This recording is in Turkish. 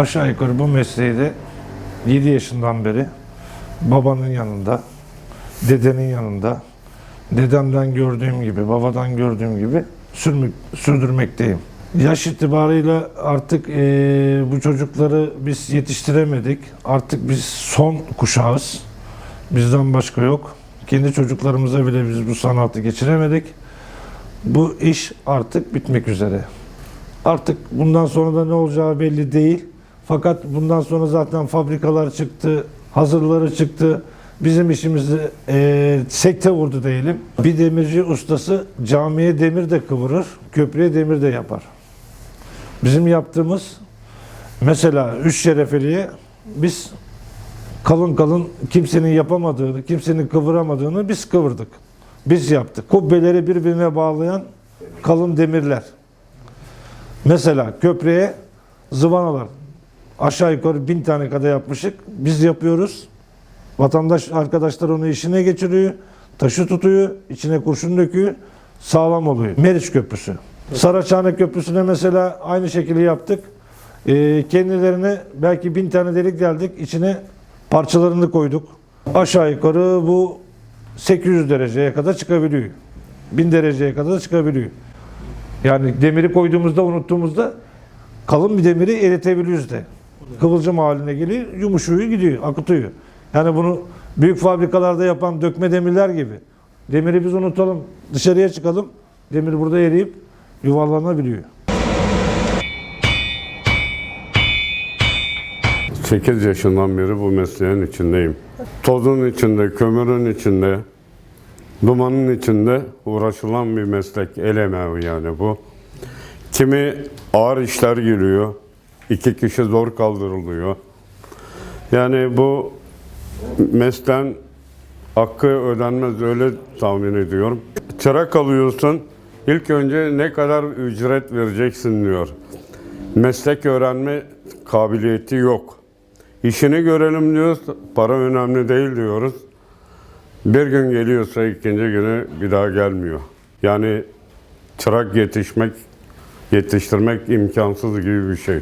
Aşağı yukarı bu mesleği de 7 yaşından beri babanın yanında, dedenin yanında, dedemden gördüğüm gibi, babadan gördüğüm gibi sürmek, sürdürmekteyim. Yaş itibarıyla artık eee, bu çocukları biz yetiştiremedik. Artık biz son kuşağız. Bizden başka yok. Kendi çocuklarımıza bile biz bu sanatı geçiremedik. Bu iş artık bitmek üzere. Artık bundan sonra da ne olacağı belli değil. Fakat bundan sonra zaten fabrikalar çıktı, hazırları çıktı. Bizim işimizi eee sekte vurdu diyelim. Bir demirci ustası camiye demir de kıvırır, köprüye demir de yapar. Bizim yaptığımız mesela üç şerefeliye biz kalın kalın kimsenin yapamadığını, kimsenin kıvıramadığını biz kıvırdık. Biz yaptık. Kubbeleri birbirine bağlayan kalın demirler. Mesela köprüye zıvanalar. Aşağı yukarı bin tane kadar yapmışık. Biz yapıyoruz. Vatandaş arkadaşlar onu işine geçiriyor. Taşı tutuyor. içine kurşun döküyor. Sağlam oluyor. Meriç Köprüsü. Saraçhane Köprüsü'ne mesela aynı şekilde yaptık. Ee, kendilerine belki bin tane delik deldik. içine parçalarını koyduk. Aşağı yukarı bu 800 dereceye kadar çıkabiliyor. 1000 dereceye kadar da çıkabiliyor. Yani demiri koyduğumuzda unuttuğumuzda kalın bir demiri eritebiliyoruz de. Kıvılcım haline geliyor, yumuşuyor gidiyor, akıtıyor. Yani bunu büyük fabrikalarda yapan dökme demirler gibi. Demiri biz unutalım, dışarıya çıkalım. Demir burada eriyip yuvarlanabiliyor. 8 yaşından beri bu mesleğin içindeyim. Tozun içinde, kömürün içinde, dumanın içinde uğraşılan bir meslek. El emeği yani bu. Kimi ağır işler geliyor. İki kişi zor kaldırılıyor. Yani bu mesleğin hakkı ödenmez öyle tahmin ediyorum. Çırak alıyorsun. İlk önce ne kadar ücret vereceksin diyor. Meslek öğrenme kabiliyeti yok. İşini görelim diyoruz, para önemli değil diyoruz. Bir gün geliyorsa ikinci günü bir daha gelmiyor. Yani çırak yetişmek, yetiştirmek imkansız gibi bir şey.